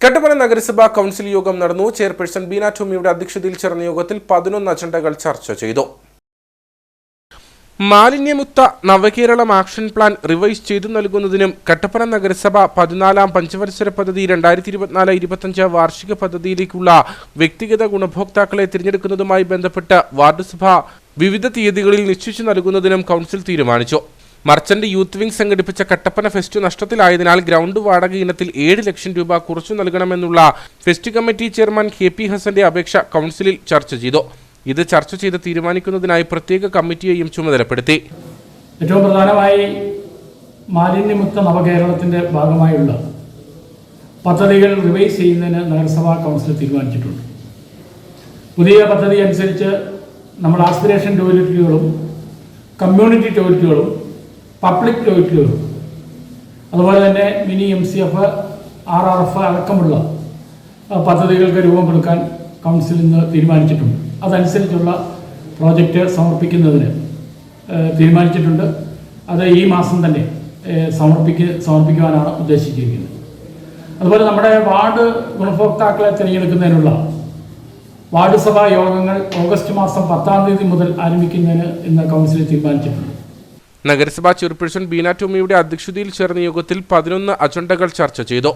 കട്ടപ്പന നഗരസഭാ കൗൺസിൽ യോഗം നടന്നു. ചെയർപേഴ്സൺ ബീന ടോമിയുടെ അധ്യക്ഷതയിൽ ചേർന്ന യോഗത്തിൽ പതിനൊന്ന് അജണ്ടകൾ ചർച്ച ചെയ്തു. മാലിന്യമുക്ത നവകേരളം ആക്ഷൻ പ്ലാൻ റിവൈസ് ചെയ്തു നൽകുന്നതിനും കട്ടപ്പന നഗരസഭ പതിനാലാം പഞ്ചവത്സര പദ്ധതി രണ്ടായിരത്തി ഇരുപത്തിനാല് ഇരുപത്തഞ്ച് വാർഷിക പദ്ധതിയിലേക്കുള്ള വ്യക്തിഗത ഗുണഭോക്താക്കളെ തിരഞ്ഞെടുക്കുന്നതുമായി ബന്ധപ്പെട്ട് വാർഡ് സഭ വിവിധ തീയതികളിൽ നിശ്ചയിച്ചു നൽകുന്നതിനും കൗൺസിൽ തീരുമാനിച്ചു. മർച്ചന്റ് യൂത്ത് വിംഗ് സംഘടിപ്പിച്ച കട്ടപ്പന ഫെസ്റ്റ് നഷ്ടത്തിലായതിനാൽ ഗ്രൗണ്ട് വാടക ഇനത്തിൽ ഏഴ് ലക്ഷം രൂപ കുറച്ചു നൽകണമെന്നുള്ള fest committee chairman K P ഹസന്റെ അപേക്ഷ കൗൺസിലിൽ ചർച്ച ചെയ്തു. ഇത് ചർച്ച ചെയ്ത് തീരുമാനിക്കുന്നതിനായി പ്രത്യേക കമ്മിറ്റിയെയും ചുമതലപ്പെടുത്തി. ഏറ്റവും പ്രധാനമായി മാലിന്യമുക്ത നവകേരളത്തിന്റെ ഭാഗമായുള്ള പദ്ധതികൾ റിവൈസ് ചെയ്യുന്നതിന് നഗരസഭാ കൗൺസിൽ തീരുമാനിച്ചിട്ടുണ്ട്. പുതിയ പദ്ധതി അനുസരിച്ച് നമ്മൾ ആസ്പിറേഷൻ ടോയ്ലറ്റുകളും കമ്മ്യൂണിറ്റി ടോയ്ലറ്റുകളും പബ്ലിക് ടോയ്ലറ്റുകളും അതുപോലെ തന്നെ mini M C F R R F അടക്കമുള്ള പദ്ധതികൾക്ക് രൂപം കൊടുക്കാൻ കൗൺസിൽ ഇന്ന് തീരുമാനിച്ചിട്ടുണ്ട്. അതനുസരിച്ചുള്ള പ്രോജക്റ്റ് സമർപ്പിക്കുന്നതിന് തീരുമാനിച്ചിട്ടുണ്ട്. അത് ഈ മാസം തന്നെ സമർപ്പിക്ക സമർപ്പിക്കുവാനാണ് ഉദ്ദേശിച്ചിരിക്കുന്നത്. അതുപോലെ നമ്മുടെ വാർഡ് ഗുണഭോക്താക്കളെ തിരഞ്ഞെടുക്കുന്നതിനുള്ള വാർഡ് സഭാ യോഗങ്ങൾ ഓഗസ്റ്റ് മാസം പത്താം തീയതി മുതൽ ആരംഭിക്കുന്നതിന് ഇന്ന് കൗൺസിൽ തീരുമാനിച്ചിട്ടുണ്ട്. നഗരസഭാ ചെയർപേഴ്സൺ ബീന ടോമിയുടെ അധ്യക്ഷതയിൽ ചേർന്ന യോഗത്തിൽ പതിനൊന്ന് അജണ്ടകൾ ചർച്ച ചെയ്തു